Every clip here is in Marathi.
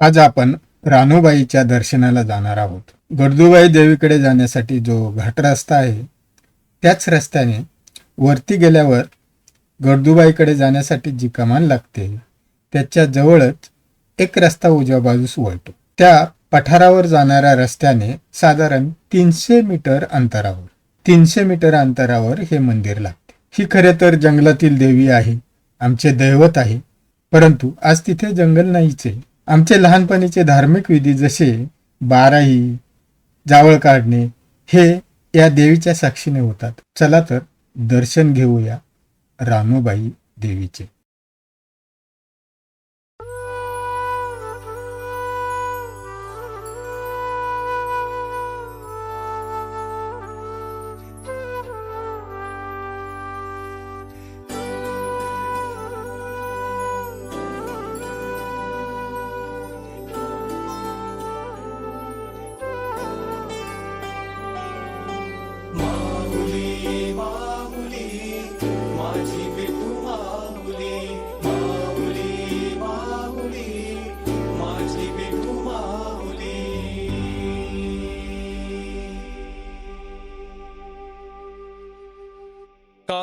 आज आपण रानूबाईच्या दर्शनाला जाणार आहोत. गर्दुबाई देवीकडे जाण्यासाठी जो घाट रस्ता आहे त्याच रस्त्याने वरती गेल्यावर गर्दुबाईकडे जाण्यासाठी जी कमान लागते त्याच्या जवळच एक रस्ता उजव्या बाजूस वळतो. त्या पठारावर जाणाऱ्या रस्त्याने साधारण तीनशे मीटर अंतरावर तीनशे मीटर अंतरावर हे मंदिर लागते. ही खरे तर जंगलातील देवी आहे आमचे दैवत आहे परंतु आज तिथे जंगल नाहीच आहे. आमचे लहानपणीचे धार्मिक विधी जसे बाराही जावळ काढणे हे या देवीच्या साक्षीने होतात. चला तर दर्शन घेऊया रानूबाई देवीचे.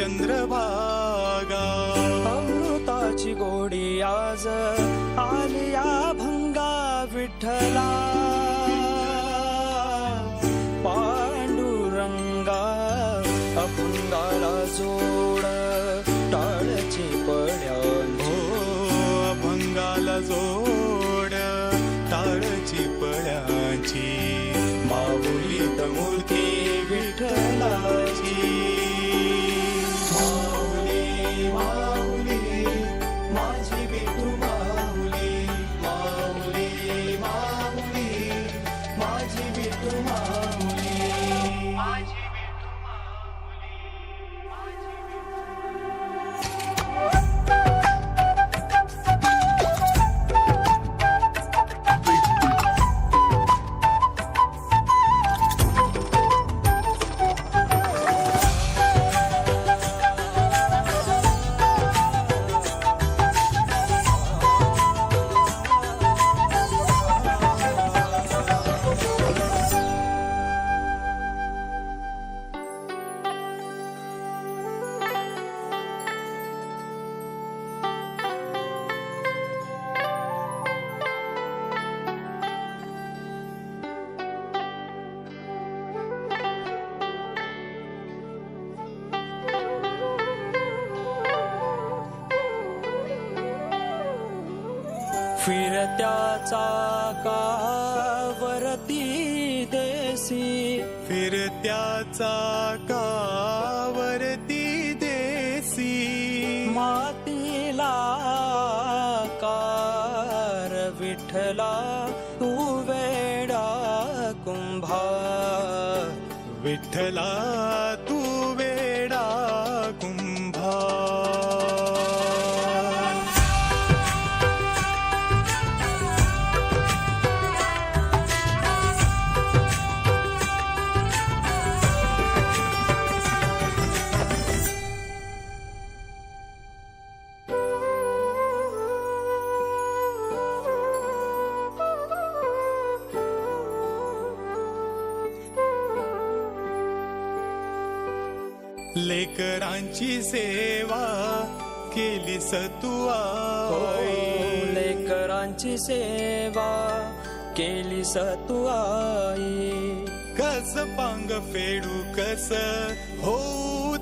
चंद्रभागा. अमृताची गोडी आज आलिया भंगा विठ्ठला. पांडुरंगा अपुंगाला जोडा. फिरत्या चाकावरती देसी. फिरत्याचा कावरती देसी. मातीला कार विठ्ठला तू वेडा कुंभा विठ्ठला लेकरांची सेवा केली सतुआ लेकरांची सेवा केली सतुआई कस पांग फेडू कस होत